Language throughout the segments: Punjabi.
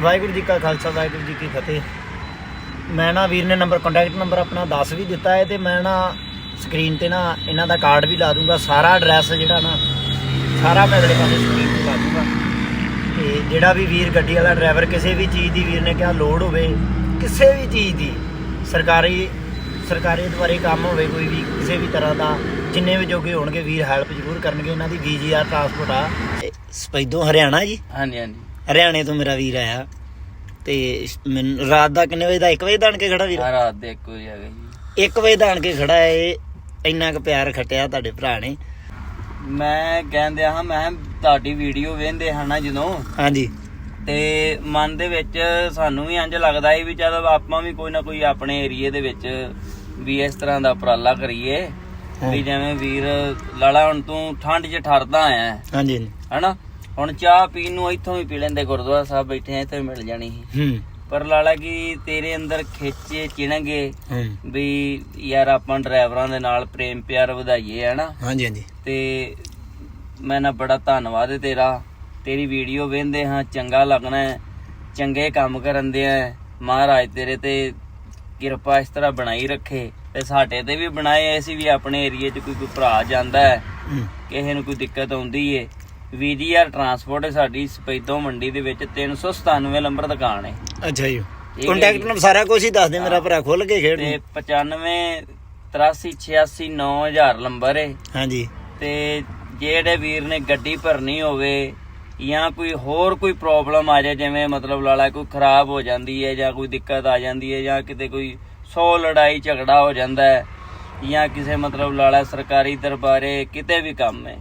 ਵਾਹਿਗੁਰੂ ਜੀ ਕਾ ਖਾਲਸਾ, ਵਾਹਿਗੁਰੂ ਜੀ ਕੀ ਫਤਿਹ। ਮੈਂ ਨਾ ਵੀਰ ਨੇ ਨੰਬਰ ਕੰਟੈਕਟ ਨੰਬਰ ਆਪਣਾ ਦੱਸ ਵੀ ਦਿੱਤਾ ਹੈ ਤੇ ਮੈਂ ਨਾ ਸਕਰੀਨ ਤੇ ਨਾ ਇਹਨਾਂ ਦਾ ਕਾਰਡ ਵੀ ਲਾ ਦੂੰਗਾ। ਸਾਰਾ ਐਡਰੈਸ ਜਿਹੜਾ ਨਾ, ਸਾਰਾ ਮੈਂ ਅਗਲੇ ਪਾਸੇ ਸਕਰੀਨ ਤੇ ਲਾ ਦੂੰਗਾ। ਤੇ ਜਿਹੜਾ ਵੀ ਵੀਰ ਗੱਡੀ ਵਾਲਾ ਡਰਾਈਵਰ ਕਿਸੇ ਵੀ ਚੀਜ਼ ਦੀ ਵੀਰ ਨੇ ਕਿਹਾ ਲੋਡ ਹੋਵੇ, ਕਿਸੇ ਵੀ ਚੀਜ਼ ਦੀ, ਸਰਕਾਰੀ ਸਰਕਾਰੀ ਦੁਆਰੇ ਕੰਮ ਹੋਵੇ ਕੋਈ ਵੀ, ਕਿਸੇ ਵੀ ਤਰ੍ਹਾਂ ਦਾ, ਜਿੰਨੇ ਵੀ ਜੋਗੇ ਹੋਣਗੇ ਵੀਰ ਹੈਲਪ ਜ਼ਰੂਰ ਕਰਨਗੇ ਇਹਨਾਂ ਦੀ ਵੀਜੀਆਰ ਟਰਾਂਸਪੋਰਟ ਆ। ਇਹ ਸਪੈਦੋ ਹਰਿਆਣਾ ਜੀ? ਹਾਂਜੀ ਹਾਂਜੀ। ਹਰਿਆਣੇ ਤੋਂ ਮੇਰਾ ਵੀਰ ਆਇਆ ਤੇ ਮੈਨੂੰ ਰਾਤ ਦਾ ਕਿੰਨੇ ਵਜੇ ਦਾ? 1 ਵਜੇ ਦਾ ਆਣ ਕੇ ਖੜਾ ਵੀਰ? ਆ ਰਾਤ ਦੇ ਇੱਕੋ ਹੀ ਹੈਗਾ ਜੀ। 1 ਵਜੇ ਦਾ ਆਣ ਕੇ ਖੜਾ ਹੈ ਇਹ ਇੰਨਾ ਕੁ ਪਿਆਰ ਖੱਟਿਆ ਤੁਹਾਡੇ ਭਰਾ ਨੇ। ਮੈਂ ਕਹਿੰਦੇ ਹਾਂ ਮੈਂ ਤੁਹਾਡੀ ਵੀਡੀਓ ਵੇਖਦੇ ਹਾਂ ਨਾ ਜਦੋਂ। ਹਾਂਜੀ। ਤੇ ਮਨ ਦੇ ਵਿੱਚ ਸਾਨੂੰ ਵੀ ਇੰਜ ਲੱਗਦਾ ਹੈ ਵੀ ਚਲ ਆਪਾਂ ਵੀ ਕੋਈ ਨਾ ਕੋਈ ਆਪਣੇ ਏਰੀਏ ਦੇ ਵਿੱਚ ਵੀ ਇਸ ਤਰ੍ਹਾਂ ਦਾ ਉਪਰਾਲਾ ਕਰੀਏ। ਵੀ ਜਿਵੇਂ ਵੀਰ ਲਾਲਾ ਹੁਣ ਤੂੰ ਠੰਡ 'ਚ ਠਰਦਾ ਆਇਆ। ਹਾਂਜੀ ਹਾਂਜੀ। ਹਨਾ? ਹੁਣ ਚਾਹ ਪੀਣ ਨੂੰ ਇੱਥੋਂ ਵੀ ਪੀ ਲੈਂਦੇ ਗੁਰਦੁਆਰਾ ਸਾਹਿਬ ਬੈਠੇ ਆ ਇੱਥੇ ਮਿਲ ਜਾਣੀ ਸੀ। ਹੂੰ। ਪਰ ਲਾਲਾ ਕੀ ਤੇਰੇ ਅੰਦਰ ਖਿੱਚੇ ਚਿਣਗੇ ਹੂੰ। ਵੀ ਯਾਰ ਆਪਾਂ ਡਰਾਈਵਰਾਂ ਦੇ ਨਾਲ ਪ੍ਰੇਮ ਪਿਆਰ ਵਧਾਈਏ ਹਨਾ ਹਾਂਜੀ ਹਾਂਜੀ। ਤੇ ਮੈਂ ਨਾ ਬੜਾ ਧੰਨਵਾਦ ਹੈ ਤੇਰਾ। ਤੇਰੀ ਵੀਡੀਓ ਵੇਖਦੇ ਹਾਂ ਚੰਗਾ ਲੱਗਣਾ ਹੈ ਚੰਗੇ ਕੰਮ ਕਰਨ ਦੇ ਆ ਮਹਾਰਾਜ ਤੇਰੇ ਤੇ ਕਿਰਪਾ ਇਸ ਤਰ੍ਹਾਂ ਬਣਾਈ ਰੱਖੇ ਤੇ ਸਾਡੇ ਤੇ ਵੀ ਬਣਾਏ ਅਸੀਂ ਵੀ ਆਪਣੇ ਏਰੀਏ 'ਚ ਕੋਈ ਕੋਈ ਭਰਾ ਜਾਂਦਾ ਹੈ ਹੂੰ। ਕਿਸੇ ਨੂੰ ਕੋਈ ਦਿੱਕਤ ਆਉਂਦੀ ਏ। ਵੀਜੀਆਰ ਟਰਾਂਸਪੋਰਟ ਸਾਡੀ ਸਪੈਦੋ ਮੰਡੀ ਦੇ ਵਿੱਚ 397 ਨੰਬਰ ਦੁਕਾਨ ਹੈ। ਅੱਛਾ ਜੀ। ਕੰਟੈਕਟ। ਨੰਬਰ ਸਾਰਾ ਕੁਝ ਹੀ ਦੱਸ ਦੇ ਮੇਰਾ ਭਰਾ ਖੁੱਲ ਕੇ ਖੇਡ ਤੇ 95 83 86 9000 ਨੰਬਰ ਹੈ। ਹਾਂਜੀ। ਤੇ ਜਿਹੜੇ ਵੀਰ ਨੇ ਗੱਡੀ ਭਰਨੀ ਹੋਵੇ ਜਾਂ ਕੋਈ ਹੋਰ ਕੋਈ ਪ੍ਰੋਬਲਮ ਆ ਜਾਏ ਜਿਵੇਂ ਮਤਲਬ ਲਾਲਾ ਕੋਈ ਖਰਾਬ ਹੋ ਜਾਂਦੀ ਹੈ ਜਾਂ ਕੋਈ ਦਿੱਕਤ ਆ ਜਾਂਦੀ ਹੈ ਜਾਂ ਕਿਤੇ ਕੋਈ ਸੌ ਲੜਾਈ ਝਗੜਾ ਹੋ ਜਾਂਦਾ ਹੈ ਜਾਂ ਕਿਸੇ ਮਤਲਬ ਲਾਲਾ ਸਰਕਾਰੀ ਦਰਬਾਰੇ ਕਿਤੇ ਵੀ ਕੰਮ ਹੈ।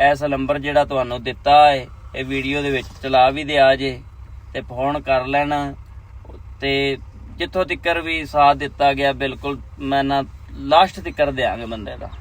ਐਸ ਨੰਬਰ ਜਿਹੜਾ ਤੁਹਾਨੂੰ ਦਿੱਤਾ ਹੈ ਇਹ ਵੀਡੀਓ ਦੇ ਵਿੱਚ ਚਲਾ ਵੀ ਦਿਆ ਜੇ ਤੇ ਫੋਨ ਕਰ ਲੈਣਾ। ਤੇ ਜਿੱਥੋਂ ਤੱਕਰ ਵੀ ਸਾਥ ਦਿੱਤਾ ਗਿਆ, ਬਿਲਕੁਲ ਮੈਂ ਨਾ ਲਾਸਟ ਤੱਕਰ ਦਿਆਂਗੇ ਬੰਦੇ ਦਾ।